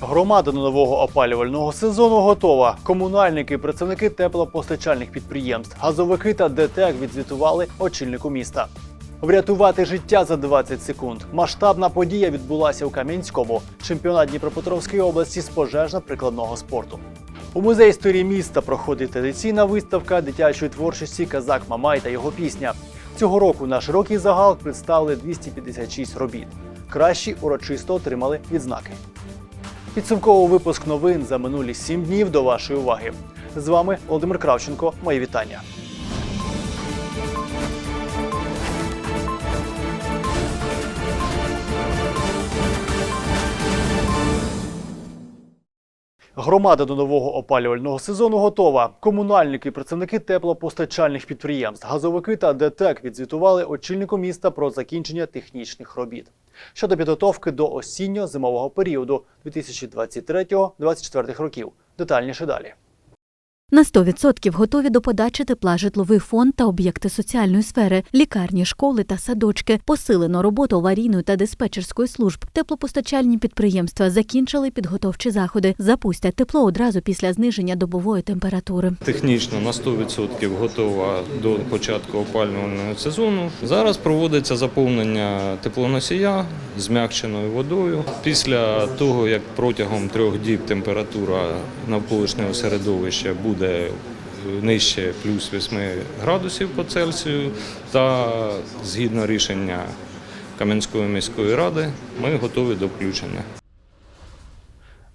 Громада до нового опалювального сезону готова. Комунальники, працівники теплопостачальних підприємств, газовики та ДТЕК відзвітували очільнику міста. Врятувати життя за 20 секунд. Масштабна подія відбулася у Кам'янському, чемпіонат Дніпропетровської області з пожежно-прикладного спорту. У музеї історії міста проходить традиційна виставка дитячої творчості Казак Мамай та його пісня. Цього року на широкий загал представили 256 робіт. Кращі урочисто отримали відзнаки. Підсумковий випуск новин за минулі 7 днів до вашої уваги. З вами Володимир Кравченко. Мої вітання. Громада до нового опалювального сезону готова. Комунальники, працівники теплопостачальних підприємств, газовики та ДТЕК відзвітували очільнику міста про закінчення технічних робіт щодо підготовки до осінньо-зимового періоду 2023-2024 років. Детальніше далі. На 100% готові до подачі тепла житловий фонд та об'єкти соціальної сфери, лікарні, школи та садочки. Посилено роботу аварійної та диспетчерської служб. Теплопостачальні підприємства закінчили підготовчі заходи. Запустять тепло одразу після зниження добової температури. Технічно на 100% готова до початку опалювального сезону. Зараз проводиться заповнення теплоносія змягченою водою. Після того, як протягом трьох діб температура навколишнього середовища буде нижче плюс 8 градусів по Цельсію, та згідно рішення Кам'янської міської ради, ми готові до включення.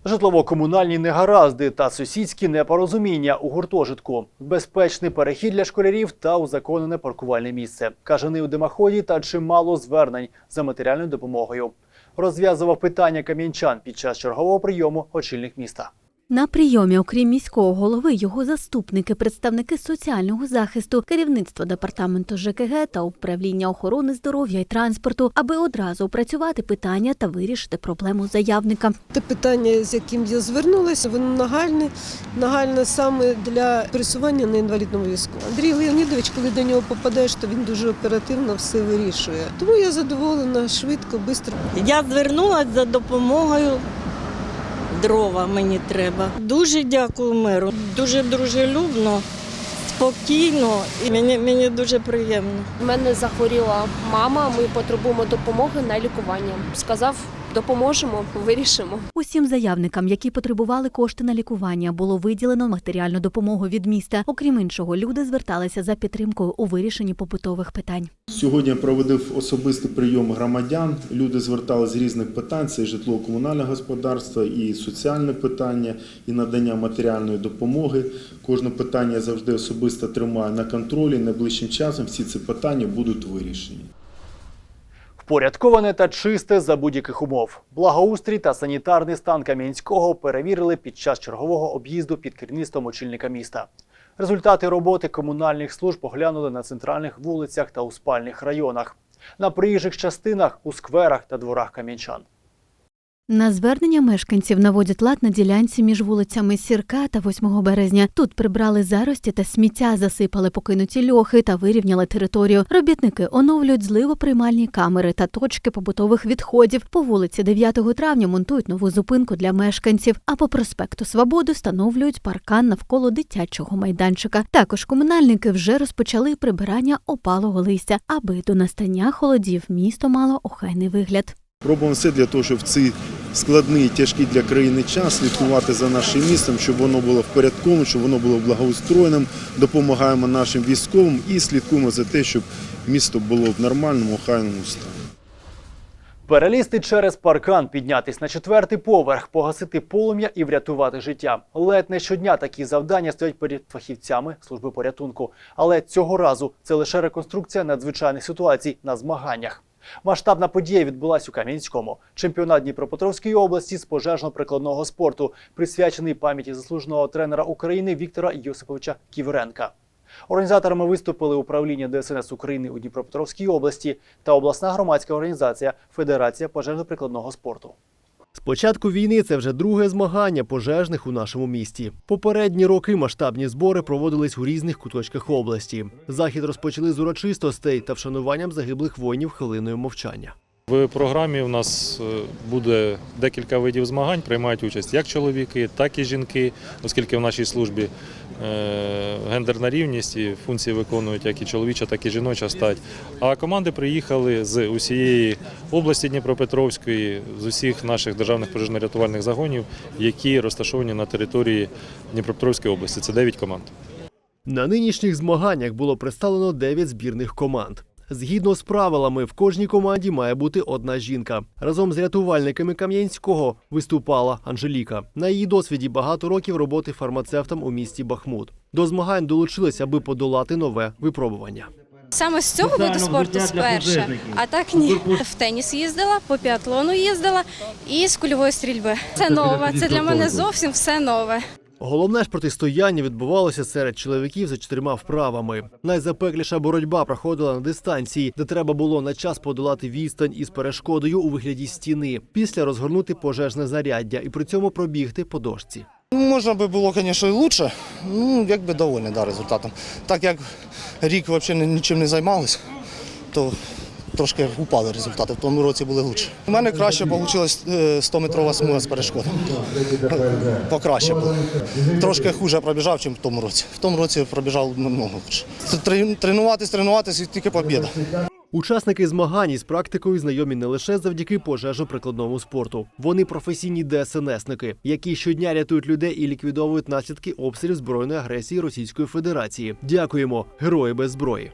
Житлово-комунальні негаразди та сусідські непорозуміння у гуртожитку, безпечний перехід для школярів та узаконене паркувальне місце. Кажани у димоході та чимало звернень за матеріальною допомогою. Розв'язував питання кам'янчан під час чергового прийому очільник міста. На прийомі, окрім міського голови, його заступники, представники соціального захисту, керівництво департаменту ЖКГ та управління охорони здоров'я і транспорту, аби одразу опрацювати питання та вирішити проблему заявника. Те питання, з яким я звернулася, воно нагальне, нагальне саме для пересування на інвалідному візку. Андрій Леонідович, коли до нього попадаєш, то він дуже оперативно все вирішує. Тому я задоволена швидко, швидко. Я звернулася за допомогою. Дрова мені треба. Дуже дякую миру. Дуже дружелюбно, спокійно і мені, мені дуже приємно. У мене захворіла мама. Ми потребуємо допомоги на лікування. Сказав, допоможемо, вирішимо. Усім заявникам, які потребували кошти на лікування, було виділено матеріальну допомогу від міста. Окрім іншого, люди зверталися за підтримкою у вирішенні побутових питань. Сьогодні я проводив особистий прийом громадян. Люди звертали з різних питань: це і житлово-комунальне господарство, і соціальне питання, і надання матеріальної допомоги. Кожне питання я завжди особисто тримаю на контролі. Найближчим часом всі ці питання будуть вирішені. Впорядковане та чисте за будь-яких умов. Благоустрій та санітарний стан Кам'янського перевірили під час чергового об'їзду під керівництвом очільника міста. Результати роботи комунальних служб оглянули на центральних вулицях та у спальних районах, на приїжджих частинах, у скверах та дворах кам'янчан. На звернення мешканців наводять лад на ділянці між вулицями Сірка та 8 березня. Тут прибрали зарості та сміття, засипали покинуті льохи та вирівняли територію. Робітники оновлюють зливоприймальні камери та точки побутових відходів. По вулиці 9 травня монтують нову зупинку для мешканців. А по проспекту Свободи встановлюють паркан навколо дитячого майданчика. Також комунальники вже розпочали прибирання опалого листя, аби до настання холодів місто мало охайний вигляд. Робимо все для того, щоб цей складний, тяжкий для країни час слідкувати за нашим містом, щоб воно було впорядковано, щоб воно було благоустроєним. Допомагаємо нашим військовим і слідкуємо за те, щоб місто було в нормальному, охайному стані. Перелізти через паркан, піднятись на четвертий поверх, погасити полум'я і врятувати життя. Ледь не щодня такі завдання стоять перед фахівцями служби порятунку. Але цього разу це лише реконструкція надзвичайних ситуацій на змаганнях. Масштабна подія відбулась у Кам'янському. Чемпіонат Дніпропетровської області з пожежно-прикладного спорту, присвячений пам'яті заслуженого тренера України Віктора Йосиповича Ківренка. Організаторами виступили управління ДСНС України у Дніпропетровській області та обласна громадська організація Федерація пожежно-прикладного спорту. З початку війни це вже друге змагання пожежних у нашому місті. Попередні роки масштабні збори проводились у різних куточках області. Захід розпочали з урочистостей та вшануванням загиблих воїнів хвилиною мовчання. В програмі у нас е, буде декілька видів змагань, приймають участь як чоловіки, так і жінки, оскільки в нашій службі е, гендерна рівність і функції виконують як і чоловіча, так і жіноча стать. А команди приїхали з усієї області Дніпропетровської, з усіх наших державних пожежно-рятувальних загонів, які розташовані на території Дніпропетровської області. Це 9 команд. На нинішніх змаганнях було представлено 9 збірних команд. Згідно з правилами, в кожній команді має бути одна жінка. Разом з рятувальниками Кам'янського виступала Анжеліка. На її досвіді багато років роботи фармацевтом у місті Бахмут. До змагань долучились, аби подолати нове випробування. Саме з цього виду спорту спершу, а так ні. В теніс їздила, по біатлону їздила і з кульової стрільби. Це нове. Це для мене зовсім все нове. Головне ж протистояння відбувалося серед чоловіків за чотирма вправами. Найзапекліша боротьба проходила на дистанції, де треба було на час подолати відстань із перешкодою у вигляді стіни, після розгорнути пожежне заряддя і при цьому пробігти по дошці. Можна би було, звісно, і краще. Ну, якби довольний да, результатом. Так як рік взагалі нічим не займалися, то трошки упали результати. В тому році були краще. У мене краще вийшла 100-метрова смуга з перешкодом. Покраще було. Трошки хуже пробіжав, ніж в тому році. В тому році пробіжав намного краще. Тренуватись, тренуватись і тільки побіда. Учасники змагань із практикою знайомі не лише завдяки пожежно-прикладному спорту. Вони професійні ДСНСники, які щодня рятують людей і ліквідовують наслідки обстрілів збройної агресії Російської Федерації. Дякуємо, герої без зброї.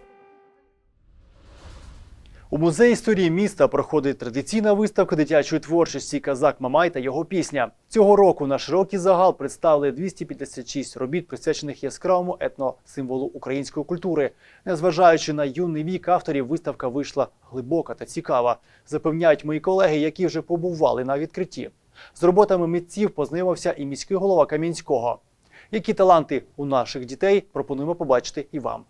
У музеї історії міста проходить традиційна виставка дитячої творчості Казак Мамай та його пісня. Цього року на широкий загал представили 256 робіт, присвячених яскравому етносимволу української культури. Незважаючи на юний вік авторів, виставка вийшла глибока та цікава. Запевняють мої колеги, які вже побували на відкритті. З роботами митців познайомився і міський голова Кам'янського. Які таланти у наших дітей пропонуємо побачити і вам.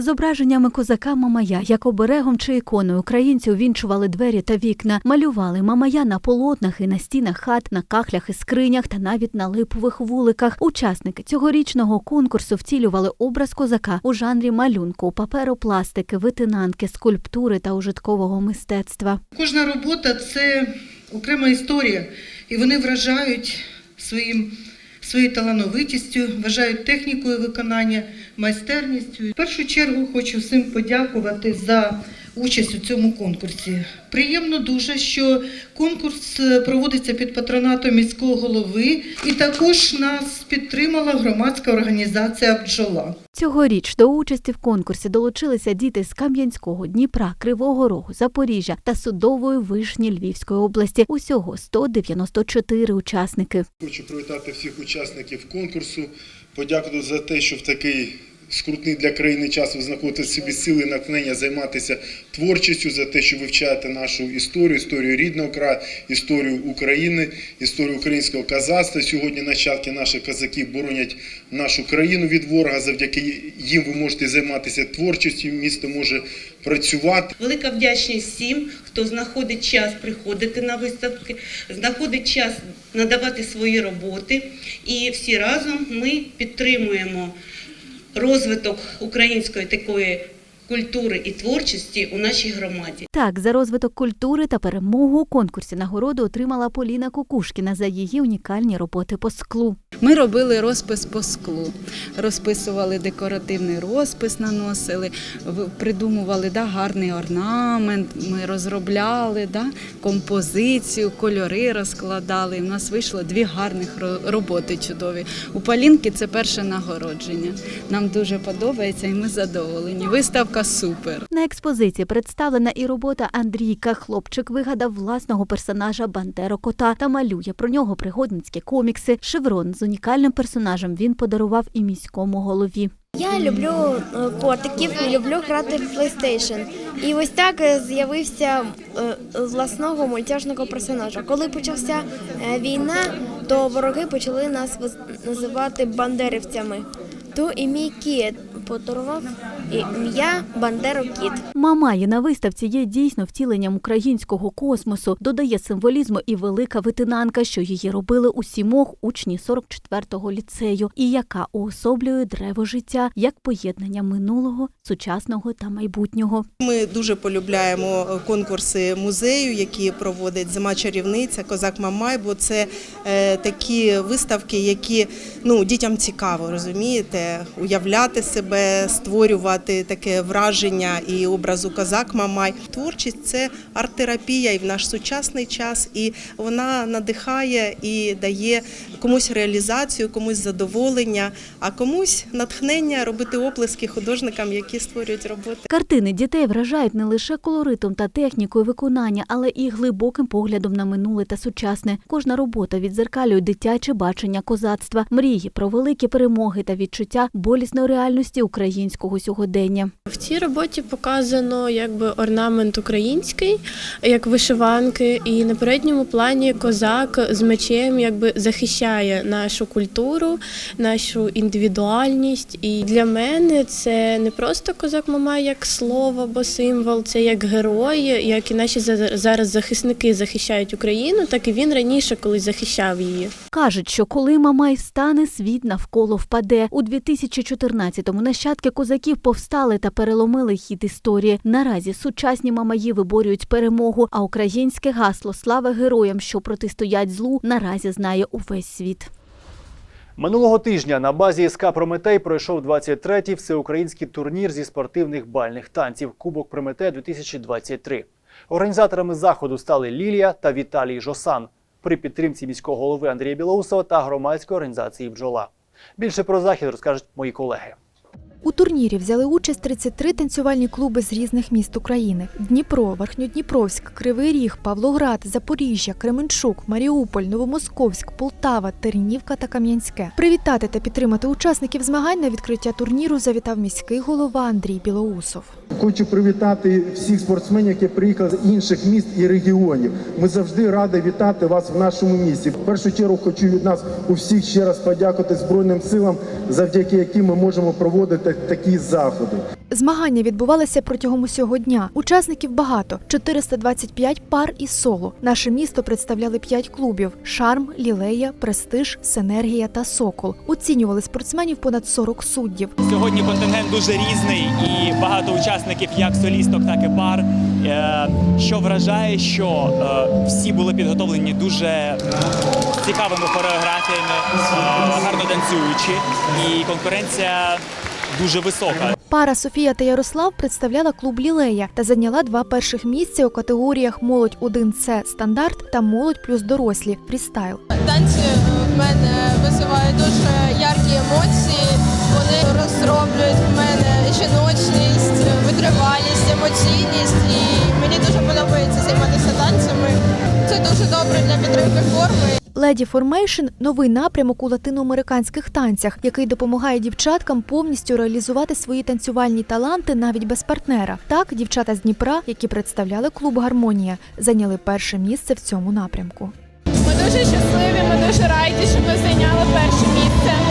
Зображеннями козака Мамая, як оберегом чи іконою українці увінчували двері та вікна, малювали Мамая на полотнах і на стінах хат, на кахлях і скринях та навіть на липових вуликах. Учасники цьогорічного конкурсу втілювали образ козака у жанрі малюнку, паперопластики, витинанки, скульптури та ужиткового мистецтва. Кожна робота це окрема історія, і вони вражають своїм, своєю талановитістю, вважають технікою виконання, майстерністю. В першу чергу хочу всім подякувати за участь у цьому конкурсі. Приємно дуже, що конкурс е, проводиться під патронатом міського голови, і також нас підтримала громадська організація «Бджола». Цьогоріч до участі в конкурсі долучилися діти з Кам'янського, Дніпра, Кривого Рогу, Запоріжжя та Судової Вишні Львівської області. Усього 194 учасники. Хочу привітати всіх учасників конкурсу, подякувати за те, що в такий скрутний для країни час ви знаходите собі сили натхнення займатися творчістю, за те, що вивчаєте нашу історію, історію рідного краю, історію України, історію українського казацтва. Сьогодні нащадки наших козаків боронять нашу країну від ворога. Завдяки їм ви можете займатися творчістю. Місто може працювати. Велика вдячність всім, хто знаходить час приходити на виставки, знаходить час надавати свої роботи. І всі разом ми підтримуємо розвиток української такої культури і творчості у нашій громаді. Так, за розвиток культури та перемогу у конкурсі нагороду отримала Поліна Кукушкіна за її унікальні роботи по склу. Ми робили розпис по склу, розписували декоративний розпис, наносили, придумували да, гарний орнамент. Ми розробляли да, композицію, кольори розкладали. У нас вийшло дві гарних роботи чудові. У Полінки це перше нагородження. Нам дуже подобається і ми задоволені. Виставка супер. На експозиції представлена і робота Андрійка. Хлопчик вигадав власного персонажа Бандеро Кота та малює про нього пригодницькі комікси. Шеврон з унікальним персонажем він подарував і міському голові. Я люблю е, котиків люблю грати в PlayStation. І ось так е, з'явився е, власного мультяшного персонажа. Коли почався е, війна, то вороги почали нас називати бандерівцями. То і мій кіт подарував ім'я Бандеру Кіт. Мамаї на виставці є дійсно втіленням українського космосу. Додає символізму і велика витинанка, що її робили у сімох учні 44-го ліцею, і яка уособлює древо життя як поєднання минулого, сучасного та майбутнього. Ми дуже полюбляємо конкурси музею, які проводить зима чарівниця, козак Мамай, бо це е, такі виставки, які ну дітям цікаво, розумієте, уявляти себе, створювати таке враження і образу козак Мамай. Творчість це арт-терапія і в наш сучасний час, і вона надихає і дає комусь реалізацію, комусь задоволення, а комусь натхнення робити оплески художникам, які створюють роботи. Картини дітей вражають не лише колоритом та технікою виконання, але і глибоким поглядом на минуле та сучасне. Кожна робота відзеркалює дитяче бачення козацтва, мрії про великі перемоги та відчуття болісної реальності українського сьогодення. В цій роботі показано якби орнамент український, як вишиванки, і на передньому плані козак з мечем якби захищає нашу культуру, нашу індивідуальність. І для мене це не просто козак Мамай як слово або символ, це як герой, як і наші за- зараз захисники захищають Україну, так і він раніше колись захищав її. Кажуть, що коли Мамай встане, світ навколо впаде. У 2014-му нащадки козаків повстали та переломили хід історії. Наразі сучасні мамаї виборюють перемогу, а українське гасло Слава героям, що протистоять злу, наразі знає увесь світ. Минулого тижня на базі СК Прометей пройшов 23-й всеукраїнський турнір зі спортивних бальних танців Кубок Прометея 2023. Організаторами заходу стали Лілія та Віталій Жосан при підтримці міського голови Андрія Білоусова та громадської організації Бджола. Більше про захід розкажуть мої колеги. У турнірі взяли участь 33 танцювальні клуби з різних міст України: Дніпро, Верхньодніпровськ, Кривий Ріг, Павлоград, Запоріжжя, Кременчук, Маріуполь, Новомосковськ, Полтава, Тернівка та Кам'янське. Привітати та підтримати учасників змагань на відкриття турніру завітав міський голова Андрій Білоусов. Хочу привітати всіх спортсменів, які приїхали з інших міст і регіонів. Ми завжди раді вітати вас в нашому місті. В першу чергу хочу від нас у всіх ще раз подякувати Збройним силам, завдяки яким ми можемо проводити такі заходи. Змагання відбувалися протягом усього дня. Учасників багато 425 пар і соло. Наше місто представляли 5 клубів: Шарм, Лілея, Престиж, Синергія та Сокол. Оцінювали спортсменів понад 40 суддів. Сьогодні контингент дуже різний і багато учасників як солісток, так і пар. Е, Що вражає, що е, всі були підготовлені дуже цікавими хореографіями, е, гарно танцюючи, і конкуренція дуже висока. Пара Софія та Ярослав представляла клуб Лілея та зайняла два перших місця у категоріях Молодь 1С стандарт та молодь плюс дорослі фрістайл. Танці в мене визивають дуже яркі емоції. Вони розроблюють в мене жіночність, витривалість, емоційність. І мені дуже подобається займатися танцями. Це дуже добре для підтримки форми. Леді Формейшн новий напрямок у латиноамериканських танцях, який допомагає дівчаткам повністю реалізувати свої танцювальні таланти навіть без партнера. Так, дівчата з Дніпра, які представляли клуб Гармонія, зайняли перше місце в цьому напрямку. Ми дуже щасливі, ми дуже раді, що ми зайняли перше місце.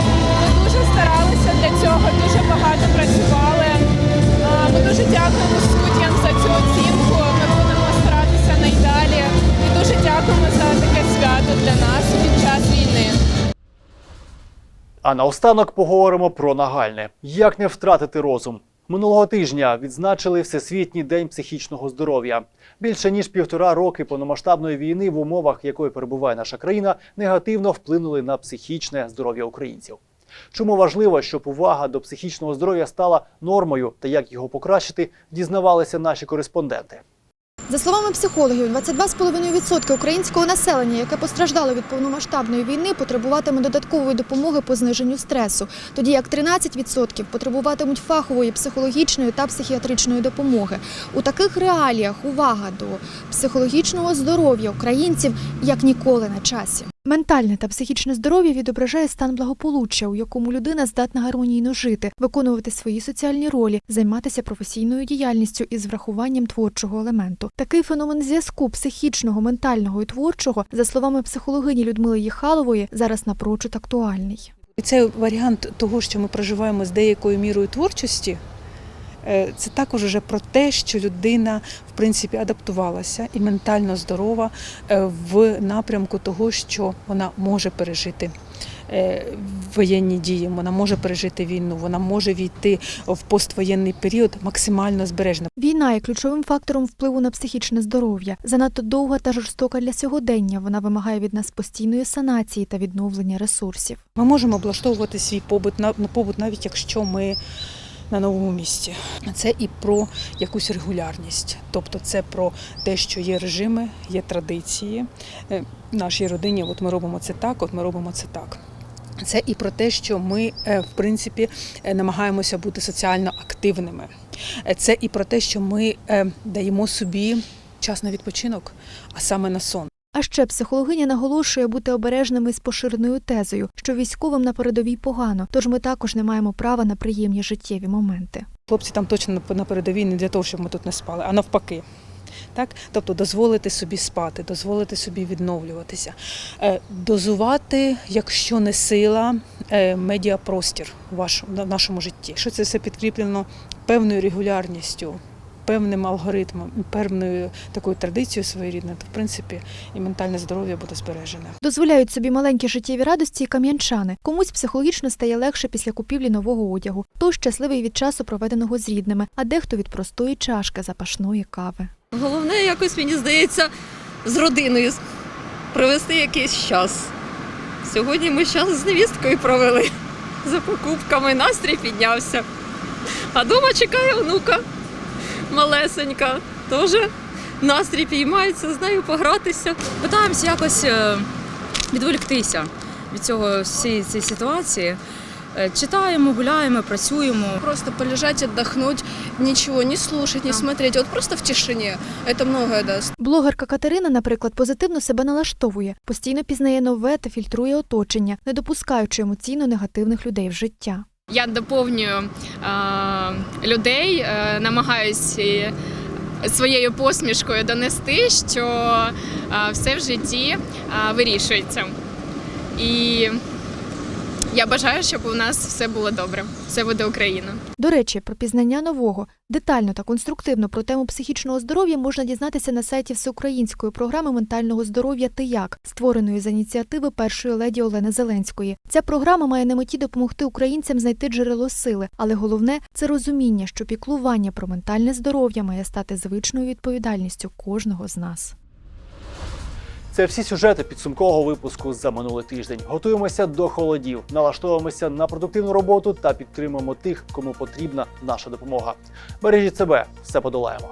А наостанок поговоримо про нагальне: як не втратити розум. Минулого тижня відзначили Всесвітній день психічного здоров'я. Більше ніж півтора роки повномасштабної війни, в умовах якої перебуває наша країна, негативно вплинули на психічне здоров'я українців. Чому важливо, щоб увага до психічного здоров'я стала нормою та як його покращити, дізнавалися наші кореспонденти. За словами психологів, 22,5% українського населення, яке постраждало від повномасштабної війни, потребуватиме додаткової допомоги по зниженню стресу, тоді як 13% потребуватимуть фахової психологічної та психіатричної допомоги. У таких реаліях увага до психологічного здоров'я українців як ніколи на часі. Ментальне та психічне здоров'я відображає стан благополуччя, у якому людина здатна гармонійно жити, виконувати свої соціальні ролі, займатися професійною діяльністю із врахуванням творчого елементу. Такий феномен зв'язку психічного, ментального і творчого, за словами психологині Людмили Єхалової, зараз напрочуд актуальний. Це варіант того, що ми проживаємо з деякою мірою творчості. Е, це також уже про те, що людина в принципі адаптувалася і ментально здорова е, в напрямку того, що вона може пережити. е, Воєнні дії, вона може пережити війну, вона може війти в поствоєнний період максимально збережена. Війна є ключовим фактором впливу на психічне здоров'я. Занадто довга та жорстока для сьогодення. Вона вимагає від нас постійної санації та відновлення ресурсів. Ми можемо облаштовувати свій побут на побут, навіть якщо ми на новому місці. Це і про якусь регулярність, тобто це про те, що є режими, є традиції. Е, В нашій родині от ми робимо це так, от ми робимо це так. Це і про те, що ми, е, в принципі, е, намагаємося бути соціально активними. Це і про те, що ми даємо собі час на відпочинок, а саме на сон. А ще психологиня наголошує бути обережними з поширеною тезою, що військовим на передовій погано, тож ми також не маємо права на приємні життєві моменти. Хлопці там точно на передовій не для того, щоб ми тут не спали, а навпаки. Так? Тобто дозволити собі спати, дозволити собі відновлюватися, Е, дозувати, якщо не сила, е, медіапростір в нашому житті. Якщо це все підкріплено певною регулярністю, певним алгоритмом, певною такою традицією своєрідною, то в принципі і ментальне здоров'я буде збережене. Дозволяють собі маленькі життєві радості і кам'янчани. Комусь психологічно стає легше після купівлі нового одягу, хтось щасливий від часу, проведеного з рідними, а дехто від простої чашки запашної кави. Головне, якось мені здається, з родиною провести якийсь час. Сьогодні ми час з невісткою провели за покупками, настрій піднявся. А дома чекає онука малесенька. Теж настрій піймається, з нею погратися. Питаємося якось е, відволіктися від цього всієї цієї ситуації. Е, Читаємо, гуляємо, працюємо. Просто полежать, отдохнуть, ничего не слушать, не смотреть, вот просто в тишине. Это многое даст. Блогерка Катерина, наприклад, позитивно себе налаштовує, постійно пізнає нове та фільтрує оточення, не допускаючи емоційно негативних людей в життя. Я доповнюю е, людей, е, намагаюся е, своєю посмішкою донести, що все в житті вирішується. І я бажаю, щоб у нас все було добре. Все буде Україна. До речі, про пізнання нового детально та конструктивно про тему психічного здоров'я можна дізнатися на сайті всеукраїнської програми ментального здоров'я «Ти як», створеної за ініціативи першої леді Олени Зеленської. Ця програма має на меті допомогти українцям знайти джерело сили, але головне це розуміння, що піклування про ментальне здоров'я має стати звичною відповідальністю кожного з нас. Це всі сюжети підсумкового випуску за минулий тиждень. Готуємося до холодів, налаштовуємося на продуктивну роботу та підтримуємо тих, кому потрібна наша допомога. Бережіть себе, все подолаємо.